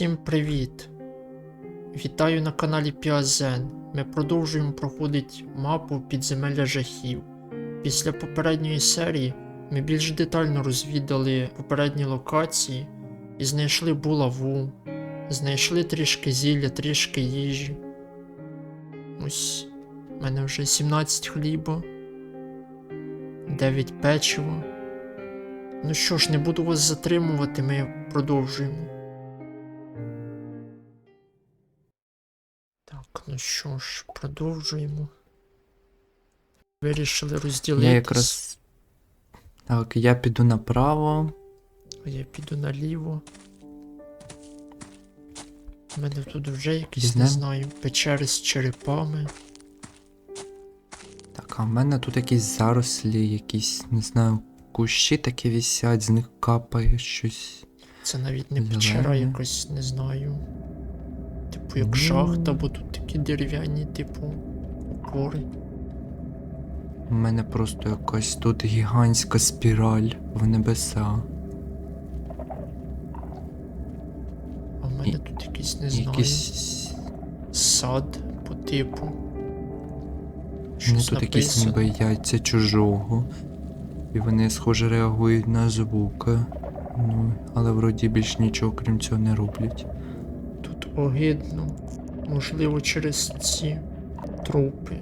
Усім привіт! Вітаю на каналі Піазен. Ми продовжуємо проходити мапу підземелля жахів. Після попередньої серії ми більш детально розвідали попередні локації і знайшли булаву, знайшли трішки зілля, трішки їжі. Ось в мене вже 17 хліба, 9 печива. Ну що ж, не буду вас затримувати, ми продовжуємо. Так, ну що ж, продовжуємо. Вирішили розділитись. Я якраз. Так, я піду направо. А я піду наліво. У мене тут вже якісь, не знаю, печери з черепами. Так, а в мене тут якісь зарослі, якісь, не знаю, кущі такі висять, з них капає щось. Це навіть не Зелене. печера якось, не знаю. Типу як шахта, бо тут такі дерев'яні, типу, опори. У мене просто якась тут гігантська спіраль в небеса. А в мене І- тут якийсь, не знаю, Якісь. сад по типу. Ну, Щось тут якісь написано. ніби яйця чужого. І вони, схоже, реагують на звуки. Ну, але вроді більш нічого крім цього не роблять. Огидно. Можливо, через ці трупи.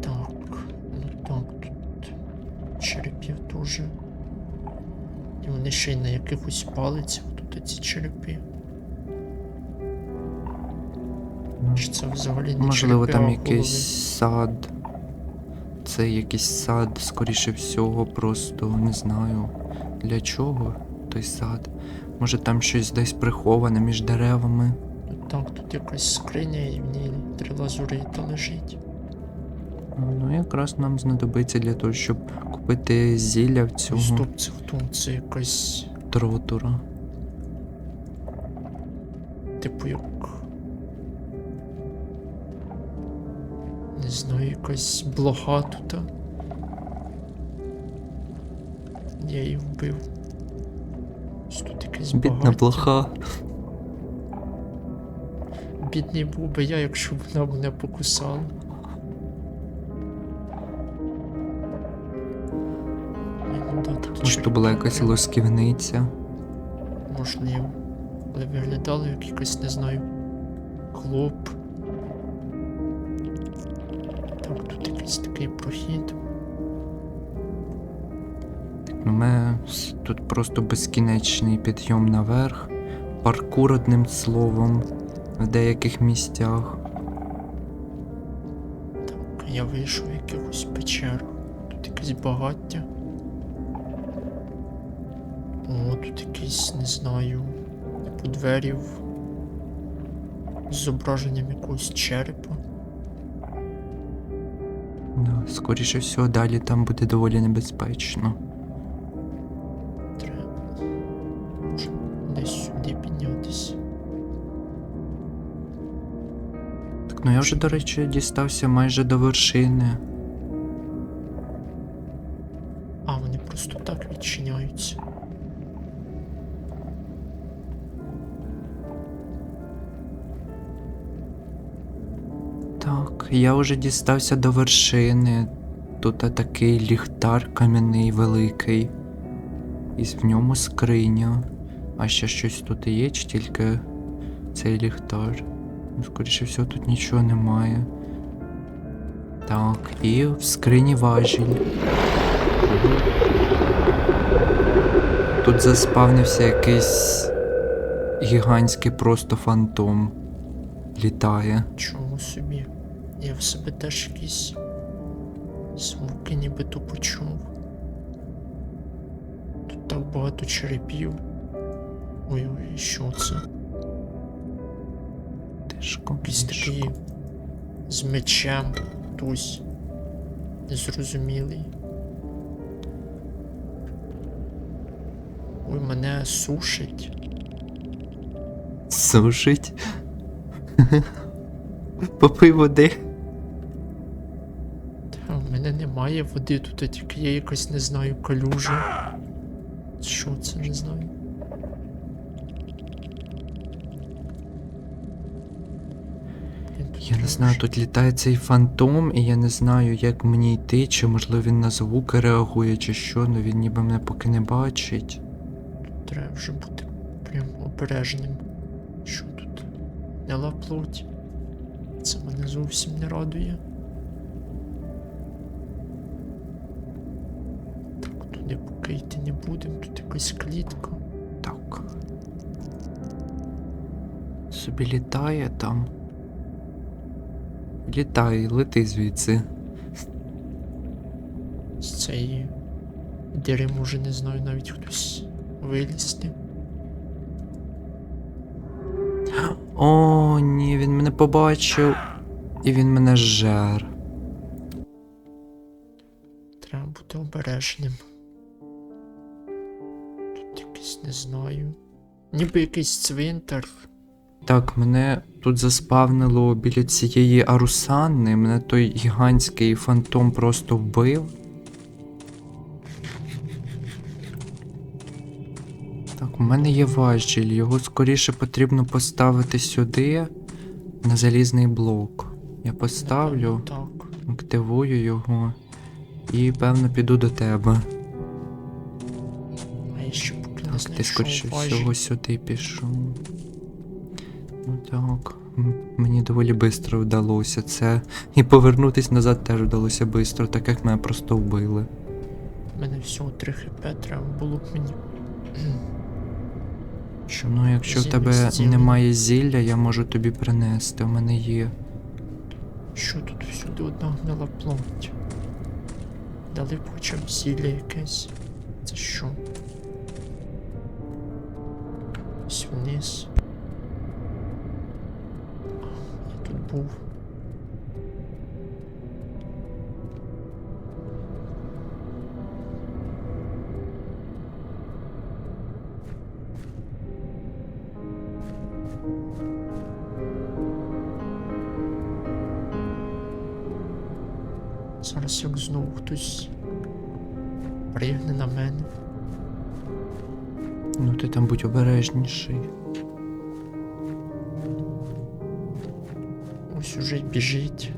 Так, ну так, тут черепів теж. І вони ще й на якихось палицях тут ці черепи. Чи це взагалі не Можливо, черепи, там а якийсь сад. Це якийсь сад, скоріше всього, просто не знаю для чого той сад. Може там щось десь приховане між деревами. Так, тут якась скриня і в ній три лазурита лежить. Ну, якраз нам знадобиться для того, щоб купити зілля в цього Стоп, це хто? Це якась, тротура. типу як. Не знаю, якась блоха тут. Я її вбив. Бідна багаття. блоха. Бідний був би я, якщо б вона мене покусала. Ой, ну да, Може, то була якась лосківниця. Можливо. Але виглядало як якийсь, не знаю, клоп. Так, тут якийсь такий прохід. У мене тут просто безкінечний підйом наверх, паркур одним словом в деяких місцях. Так, я вийшов в якихось печер. Тут якесь багаття. О, тут якісь, не знаю, типу двері в- з зображенням якогось черепа. Да, скоріше всього, далі там буде доволі небезпечно. Ну я вже, до речі, дістався майже до вершини. А, вони просто так відчиняються. Так, я вже дістався до вершини. Тут такий ліхтар кам'яний великий. І в ньому скриня. А ще щось тут є, чи тільки цей ліхтар. Скоріше всього, тут нічого немає. Так, і в скрині важіль. Тут заспавнився якийсь гігантський просто фантом. Літає. Чого собі? Я в себе теж якісь звуки нібито почув. Тут так багато черепів. Ой-ой, що це? Тишко. такий з мечем хтось незрозумілий. Ой, мене сушить. Сушить. Попий води. Та в мене немає води, тут тільки є якась, не знаю, калюжа. Що це, не знаю. Я не знаю, тут літає цей фантом, і я не знаю, як мені йти, чи можливо він на звуки реагує, чи що, ну він ніби мене поки не бачить. Треба вже бути прям обережним. Що тут? Гнила плоть. Це мене зовсім не радує. Так, туди поки йти не будемо, тут якась клітка. Так. Собі літає там. Літай, лети звідси. З цієї дири може не знаю навіть хтось вилізти. О, ні, він мене побачив. І він мене жер. Треба бути обережним. Тут якийсь не знаю. Ніби якийсь цвинтар. Так, мене тут заспавнило біля цієї арусанни, мене той гігантський фантом просто вбив. Так, у мене є важіль, його скоріше потрібно поставити сюди на залізний блок. Я поставлю, активую його і певно піду до тебе. А я ще ти скоріше всього сюди пішов. Ну так. Мені доволі швидко вдалося це. І повернутись назад теж вдалося швидко, так як мене просто вбили. У мене всього 3 хп треба було б мені. Що Ну, якщо в тебе зцілення. немає зілля, я можу тобі принести. У мене є. Що тут всюди одна гнила плоть? Дали б хоча б зілля якесь. Це що? Ось вниз. Був. Зараз як знову хтось пригне на мене. Ну ти там будь обережніший. Й біжить.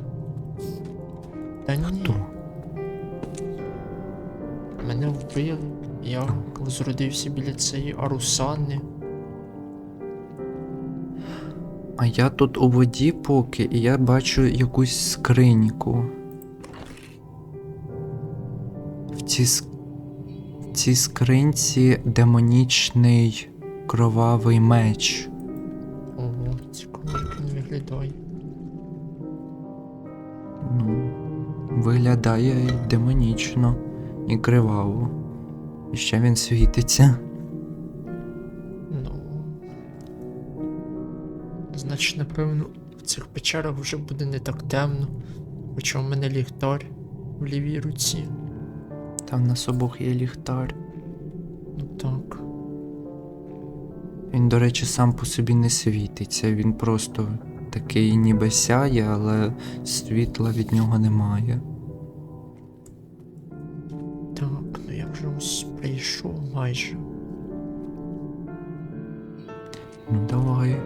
Та ні, Хто? мене вбили. Я розродився біля цієї арусани. А я тут у воді поки, і я бачу якусь скриньку. В цій, в цій скринці демонічний кровавий меч. Ого, цікаво, як він виглядає. Виглядає демонічно і криваво. І ще він світиться. Ну. Значить, напевно, в цих печерах вже буде не так темно. Хоча в мене ліхтар в лівій руці. Там на обох є ліхтар. Ну так. Він, до речі, сам по собі не світиться. Він просто такий ніби сяє, але світла від нього немає. Майже. Ну давай.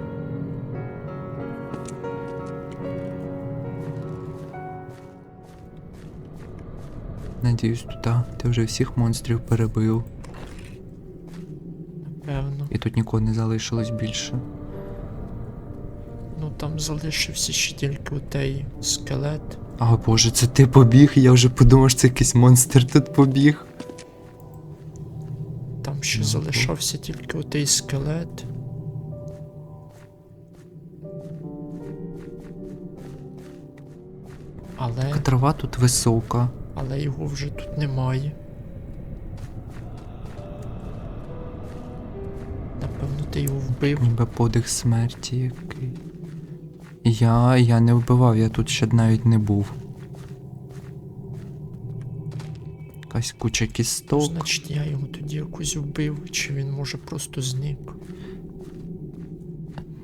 Надіюсь, туди ти вже всіх монстрів перебив, Певно. і тут нікого не залишилось більше. Ну там залишився ще тільки отей скелет. А боже, це ти побіг? Я вже подумав, що це якийсь монстр тут побіг. Залишався тільки отей скелет. Але, трава тут висока. але його вже тут немає. Напевно, ти його вбив. Ніби подих смерті який. Я. я не вбивав, я тут ще навіть не був. Якась куча кісток. Значить, я його тоді якось вбив, чи він може просто зник.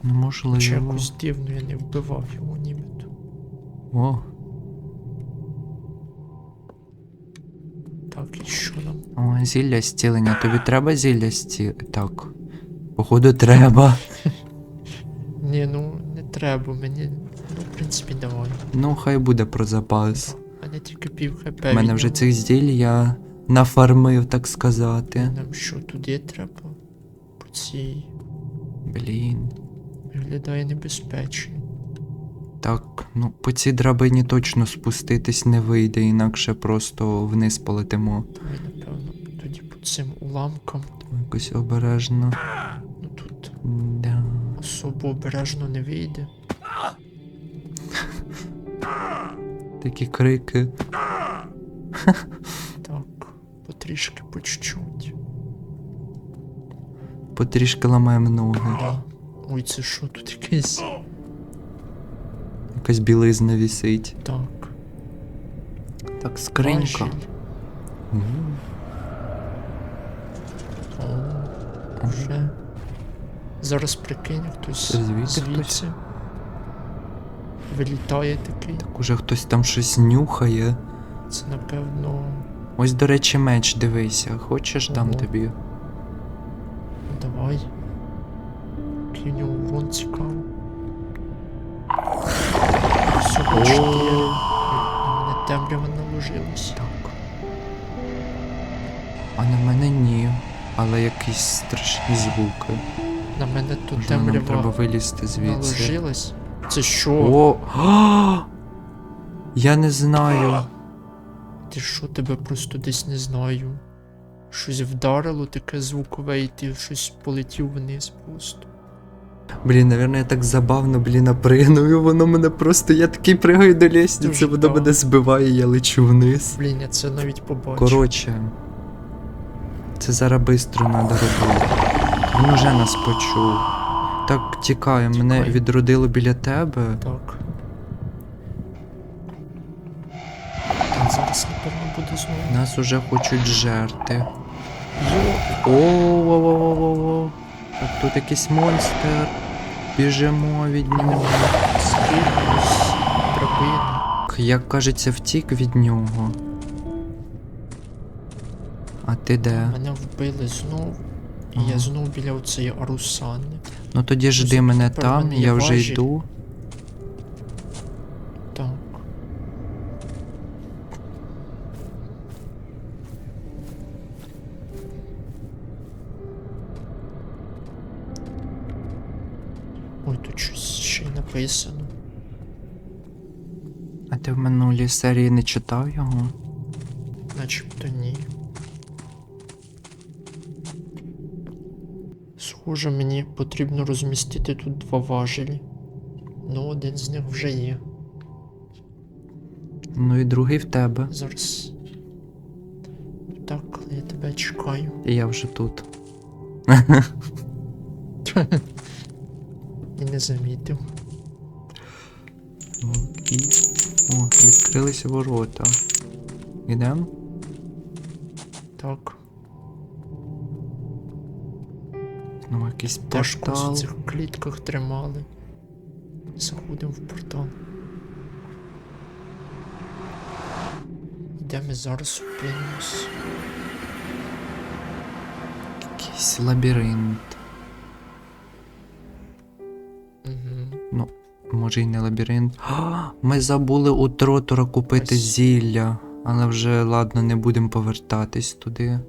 Ну, можливо. Чи якось дивно я не вбивав його нібито. О, Так, і що нам? о, зілля зцілення. Тобі треба зілля зці... Так. Походу, треба. Ні, ну не треба, мені. Ну, в принципі, давай. Ну, хай буде про запас. Мене тільки пів хп. У мене вже цих зділь я нафармив, так сказати. Нам що, туди треба? По цій. Блін. Виглядає небезпечно. Так, ну по цій драбині точно спуститись не вийде, інакше просто вниз полетимо. Давай, напевно, тоді по цим уламкам. Якось обережно. Ну тут Да. особо обережно не вийде. Такі крики. Так, потрішки по чуть-чуть. Потрішки ламаємо ноги. Ой, це що тут якийсь? Якась білизна вісить. Так. Так, скринька. О, вже. Зараз прикинь, хтось звідси. Вилітає такий. Так уже хтось там щось нюхає. Це напевно. Ось, до речі, меч дивися. Хочеш дам тобі? Давай. Нього урон цікаво. Всього. На мене темрява наложилась. Так. А на мене ні. Але якісь страшні звуки. На мене тут Можливо, нам треба вилізти звідси. наложилась. Це що? О! А! Я не знаю. Ти що тебе просто десь не знаю. Щось вдарило, таке звукове, і ти щось полетів вниз просто. Блін, наверное, я так забавно, блін, напригнув, і воно мене просто. Я такий пригаю до лестниці, воно добре. мене збиває, я лечу вниз. Блін, я це навіть побачив. Коротше, це зараз бистро треба робити. Він уже нас почув. Так, тікає, мене Тікай. відродило біля тебе. Так. Та зараз, напевно, буде знову. Нас уже хочуть жерти. Йо, О-о-о-о-о-о. Так тут якийсь монстр. Біжимо від нього. скинулась драбина. Як кажеться, втік від нього. А ти де? Мене вбили знов. І Ага. я знов біля оцієї Арусани. Ну тоді жди мене тепер там, мене я вже важіль. йду. Так. Ой, тут щось ще й написано. А ти в минулій серії не читав його? Начебто ні. Схоже, мені потрібно розмістити тут два важелі. Ну, один з них вже є. Ну і другий в тебе. Зараз. Так, я тебе чекаю. І я вже тут. І не замітив. Окей. О, відкрилися ворота. Ідем? Так. Ну, якийсь портал. в цих клітках тримали. Заходимо в портал. Де ми зараз опинимось? Якийсь лабіринт. Угу. Може й не лабіринт. А, Ми забули у тротора купити Ось. зілля, але вже ладно, не будемо повертатись туди.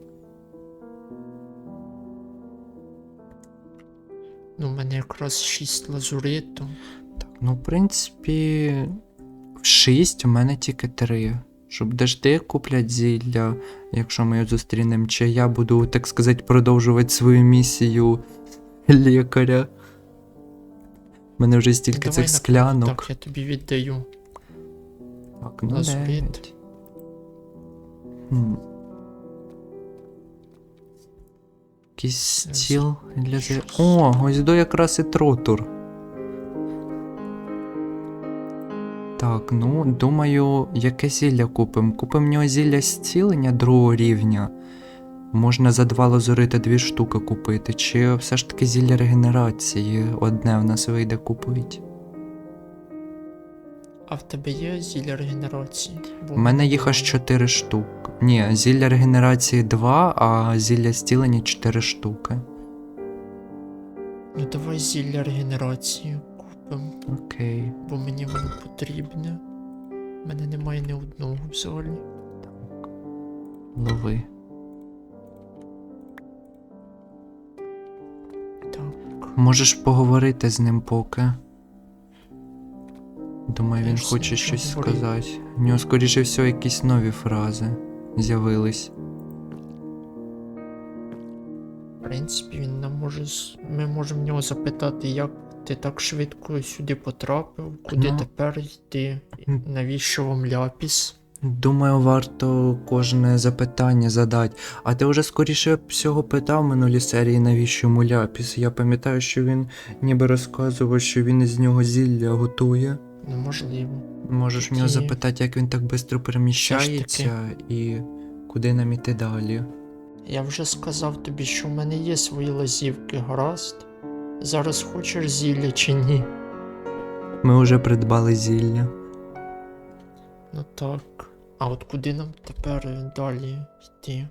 якраз 6 лазуриту. Так, ну, в принципі, 6 у мене тільки 3. Щоб дожди куплять зілля, якщо ми його зустрінемо, чи я буду, так сказати, продовжувати свою місію лікаря. У мене вже стільки Давай цих на склянок. Так, я тобі віддаю. Так, ну, Лазурит. 9. Якийсь стіл для зе- О, ось до якраз і тротур. Так, ну, думаю, яке зілля купимо? Купимо в нього зілля зцілення другого рівня. Можна за два лазурита дві штуки купити, чи все ж таки зілля регенерації одне в нас вийде купити. А в тебе є зілля регенерації? У мене їх аж 4 штук. Ні, зілля регенерації 2, а зілля зцілення 4 штуки. Ну давай зілля регенерації зробимо, Окей. бо мені воно потрібне. У мене немає ні одного взагалі. Лови. Так. Можеш поговорити з ним поки. Думаю, він хоче щось сказати. У нього, скоріше всього, якісь нові фрази з'явились. В принципі, він нам може. Ми можемо в нього запитати, як ти так швидко сюди потрапив, куди Ну. тепер йти, навіщо вам ляпіс? Думаю, варто кожне запитання задати. А ти вже скоріше всього питав минулі серії, навіщо йому ляпіс. Я пам'ятаю, що він ніби розказував, що він із нього зілля готує. Неможливо. Можеш в нього запитати, як він так швидко переміщається і куди нам іти далі. Я вже сказав тобі, що в мене є свої лазівки, гаразд. Зараз хочеш зілля чи ні? Ми вже придбали зілля. Ну так. А от куди нам тепер далі йти?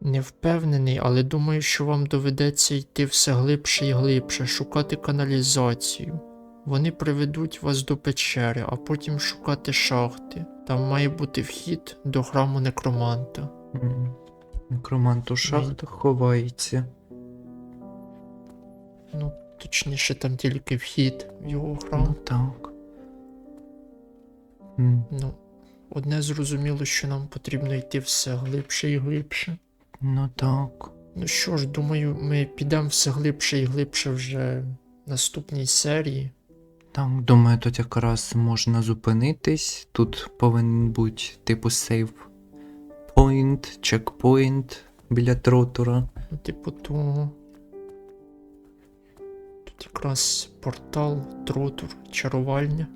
Не впевнений, але думаю, що вам доведеться йти все глибше і глибше, шукати каналізацію. Вони приведуть вас до печери, а потім шукати шахти. Там має бути вхід до храму некроманта. М. Некромант у шахтах ховається. Ну, точніше, там тільки вхід в його храм. Ну так. М, Ну, одне зрозуміло, що нам потрібно йти все глибше і глибше. Ну так. Ну що ж, думаю, ми підемо все глибше і глибше вже в наступній серії. Так, думаю, тут якраз можна зупинитись. Тут повинен бути типу сейв point, чекпоінт біля тротура. Ну, типу того. Тут якраз портал, тротур, чарувальня.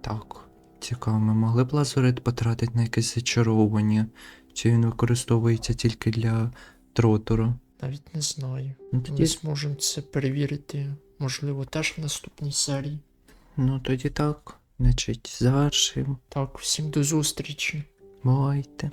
Так. Цікаво, ми могли б лазурит потратити на якесь зачаровування, чи він використовується тільки для тротура. Навіть не знаю. Ну Ми зможемо це перевірити, можливо, теж в наступній серії. Ну, тоді так. Значить, завершимо. Так, всім до зустрічі. Бувайте.